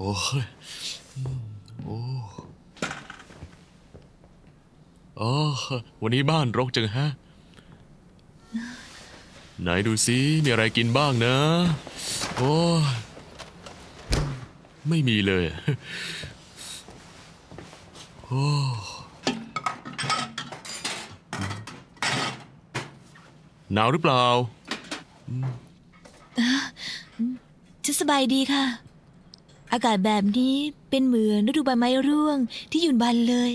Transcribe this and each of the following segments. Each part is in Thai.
โอ้ยอืมโอ้อ๋อวันนี้บ้านรกจังฮะ ไหนดูซิมีอะไรกินบ้างนะ โอ้ไม่มีเลย โอ้หนาวหรือเปล่าฉันสบายดีค่ะ อากาศแบบนี้เป็นเหมือนฤดูใบไม้ร่วงที่หยุนบันเลย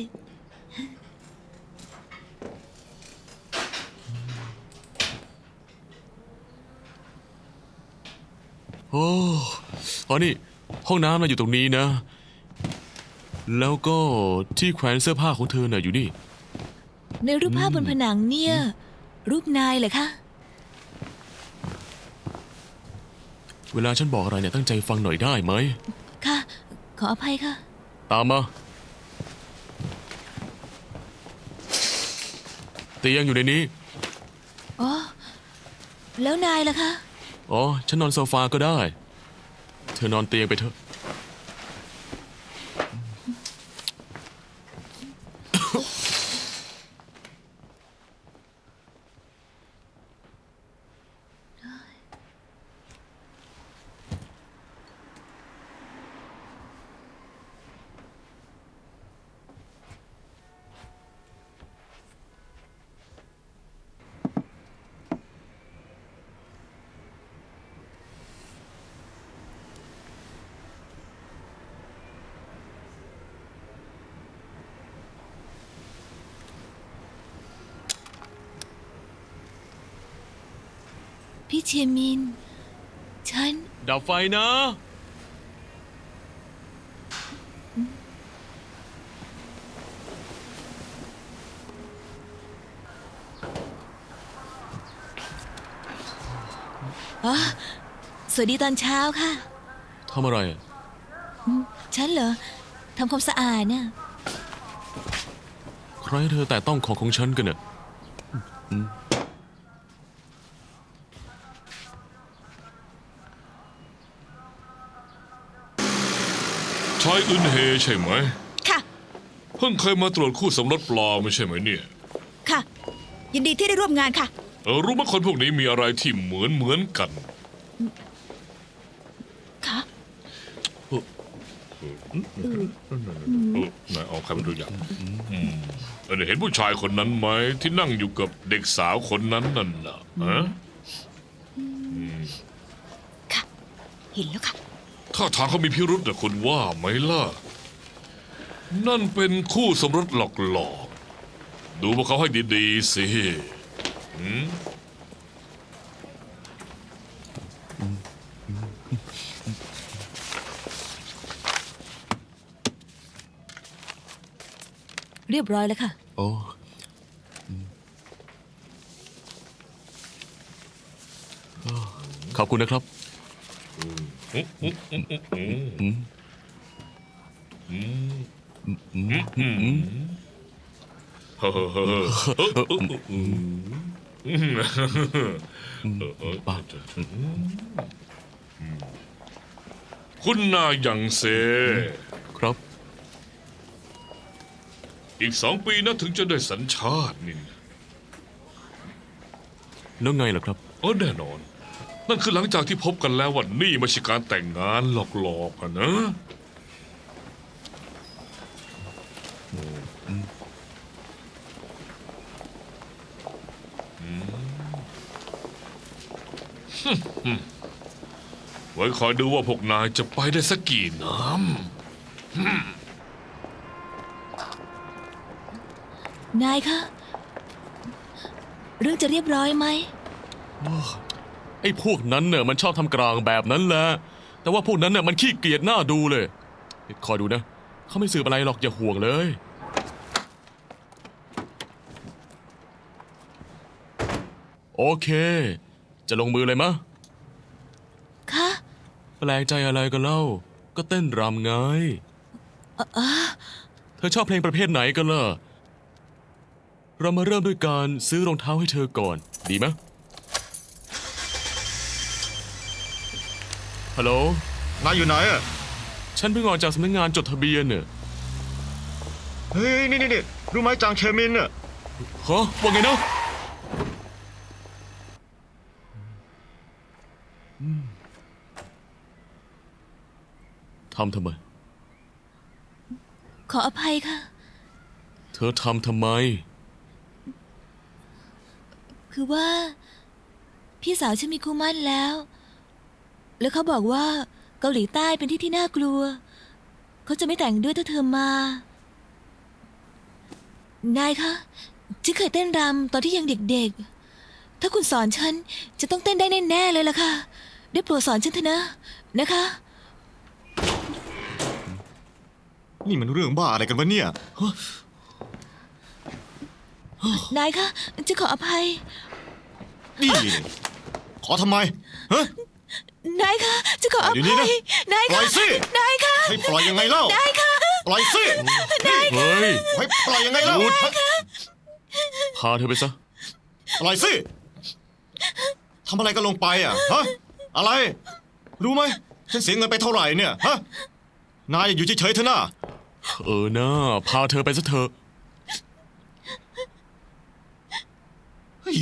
โอ้อ๋อนี่ ห้องน้ำน่ะอยู่ตรงนี้นะ แล้วก็ที่แขวนเสื้อผ้าของเธอน่ะอยู่นี่ ในรูปภาพบนผนังเนี่ย รูปนายเหรอคะ เวลาฉันบอกอะไรเนี่ยตั้งใจฟังหน่อยได้ไหม ค่ะ ขออภัยค่ะ ตามมา เตียงอยู่ในนี้ อ๋อ แล้วนายล่ะคะ อ๋อ ฉันนอนโซฟาก็ได้ เธอนอนเตียงไปเถอะ เชียมิน ฉัน ดับไฟนะ อ๋อ สวัสดีตอนเช้าค่ะ ทำอะไรอะฉันเหรอ ทำความสะอาดน่ะใครให้เธอแต่ต้องของของฉันกันเนี่ยชายอึนเฮใช่ไหม ค่ะ เพิ่งเคยมาตรวจคู่สมรสปลอมไม่ใช่ไหมเนี่ย ค่ะ ยินดีที่ได้ร่วมงานค่ะ เออรู้ไหมคนพวกนี้มีอะไรที่เหมือนเหมือนกัน ค่ะ เออนายเอาใครมาดูอย่างอืมเออเห็นผู้ชายคนนั้นไหมที่นั่งอยู่กับเด็กสาวคนนั้นนั่นน่ะฮะค่ะเห็นแล้วค่ะ ถ้าทางเขามีพิรุษนะคุณว่าไหมล่ะ นั่นเป็นคู่สมรสหลอกหลอกๆดูพวกเขาให้ดีๆสิหืมเรียบร้อยแล้วค่ะ โอ้อืมขอบคุณนะครับ คุณนายังเซ ครับ อีกสองปีนะถึงจะได้สัญชาตินี่แล้วไงล่ะครับ เออแน่นอน นั่นคือหลังจากที่พบกันแล้วว่านี่ไม่ใช่การแต่งงานหลอกๆอะนะ ไว้คอยดูว่าพวกนายจะไปได้สักกี่น้นายคะ เรื่องจะเรียบร้อยไหมไอ้ พวกนั้นเนี่ยมันชอบทำกลางแบบนั้นแหละ แต่ว่าพวกนั้นเนี่ยมันขี้เกียจหน้าดูเลย คอยดูนะ เขาไม่สืบอะไรหรอกอย่าห่วงเลย โอเค จะลงมือเลยมะ คะแปลกใจอะไรกันเล่า ก็เต้นรำไงเธอชอบเพลงประเภทไหนกันล่ะ เรามาเริ่มด้วยการซื้อรองเท้าให้เธอก่อน ดีไหม ฮัลโหล นายอยู่ไหนอะฉันเพิ่งออกจากสำนักงานจดทะเบียนเนี่ยเฮ้ย นี่นี่นี่รู้ไหมจางเชมินน่ะฮะว่าไงนะอืมทำทำไม ขออภัยค่ะ เธอทำทำไม คือว่า พี่สาวฉันมีคู่หมั่นแล้ว แล้วเขาบอกว่าเกาหลีใต้เป็นที่ที่น่ากลัว เขาจะไม่แต่งด้วยถ้าเธอมา นายคะฉันเคยเต้นรำตอนที่ยังเด็กๆ ถ้าคุณสอนฉันจะต้องเต้นได้แน่ๆเลยล่ะค่ะ ได้โปรดสอนฉันเถอะนะ นะคะ นี่มันเรื่องบ้าอะไรกันวะเนี่ยฮะนายคะจะขออภัย นี่ ขอทำไมฮะ นายคะจะขออเดี๋ยวนี้ภันะยนายปล่คะอยสิ นายคะให้ปล่อยยังไงเล่านายคะปล่อยสิเฮ้ย ให้ปล่อยยังไงเล่าพาเธอไปซะ ปล่อยสิทำอะไรกันลงไปอะฮะอะไร รู้ไหมฉันเสียเงินไปเท่าไหร่เนี่ยฮะนายอยู่เฉยๆเถอะนะเออนะพาเธอไปซะเถอะ เฮ้ย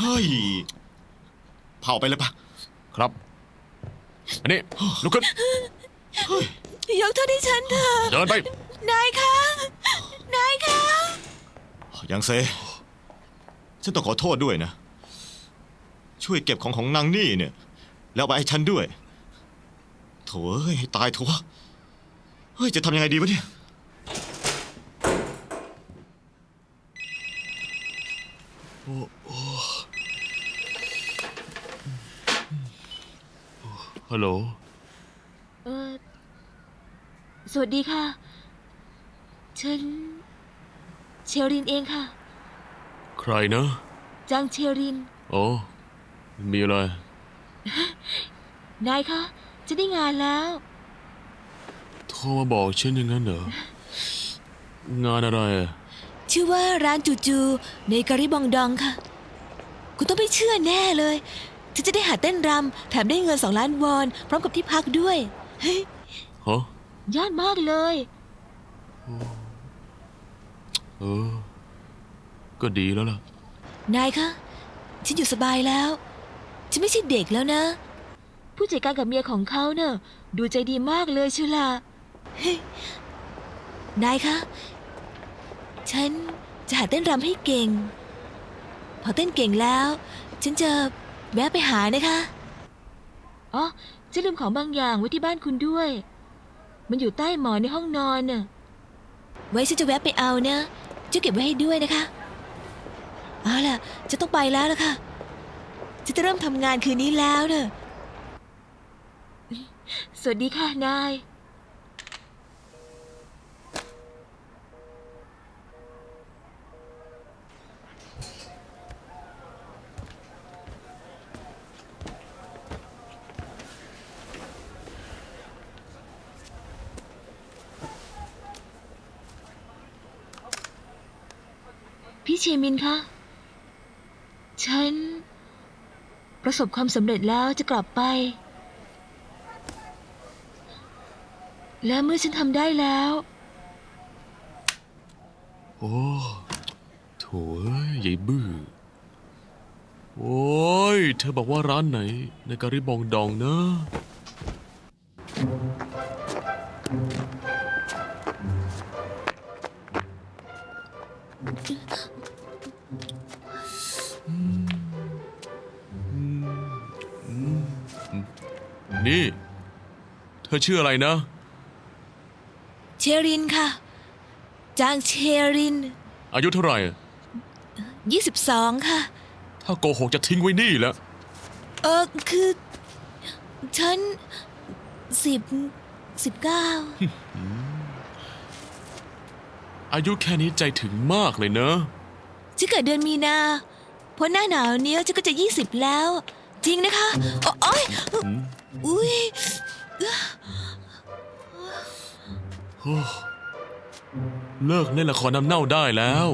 เฮ้ย เผาไปเลยปะครับ อันนี้ลุกขึ้น ยกโทษให้ฉันเถอะเดินไป นายคะนายคะยังเซ ฉันต้องขอโทษด้วยนะ ช่วยเก็บของของนางนี่เนี่ย แล้วเอาไปให้ฉันด้วย โถ่เอ้ยให้ตายเถอะวะเฮ้ย จะทำยังไงดีวะเนี่ย ฮัลโหล เออ สวัสดีค่ะ ฉัน เชลรินเองค่ะ ใครนะ จางเชลริน โอ้มีอะไร นายคะจะได้งานแล้ว โทรมาบอกฉันอย่างนั้นเหรอ งานอะไรอะชื่อว่าร้านจูจูในกะริบองดองค่ะ คุณต้องไม่เชื่อแน่เลย ฉันจะได้หาเต้นรำแถมได้เงินสองล้านวอน พร้อมกับที่พักด้วยเฮ้ยฮะยอดมากเลย เออ ก็ดีแล้วล่ะ นายคะ ฉันอยู่สบายแล้ว ฉันไม่ใช่เด็กแล้วนะ ผู้จัดการกับเมียของเขาเนะ่ะดูใจดีมากเลยเชียวล่ะเฮ้ยนายคะ ฉันจะหาเต้นรำให้เก่ง พอเต้นเก่งแล้ว ฉันจะ แวะไปหานะคะ อ๋อฉันลืมของบางอย่างไว้ที่บ้านคุณด้วย มันอยู่ใต้หมอนในห้องนอนน่ะ ไว้ฉันจะแวะไปเอานะจะเก็บไว้ให้ด้วยนะคะเอาล่ะจะต้องไปแล้วล่ะค่ะจะจะเริ่มทำงานคืนนี้แล้วเนอะ สวัสดีค่ะนาย พี่เชมินคะ ฉัน ประสบความสำเร็จแล้วจะกลับไป และเมื่อฉันทำได้แล้ว โอ้โถ่เอ้ยยายบื้อ โอ้ย เธอบอกว่าร้านไหน ในการิบองดองนะ ธอชื่ออะไรนะ เชรินค่ะ จางเชริน อายุเท่าไหร่ 22 ค่ะ ถ้าโกหกจะทิ้งไว้นี่แหละ เออคือ ฉันสิบสิบเก้าอายุแค่นี้ใจถึงมากเลยเนอะฉันเกิดเดือนมีนาเพราะหน้าหนาวเนี้ยฉันก็จะยี่สิบแล้ว จริงนะคะ โอโอ้ยอุ้ย เลิกเล่นละครน้ำเน่าได้แล้ว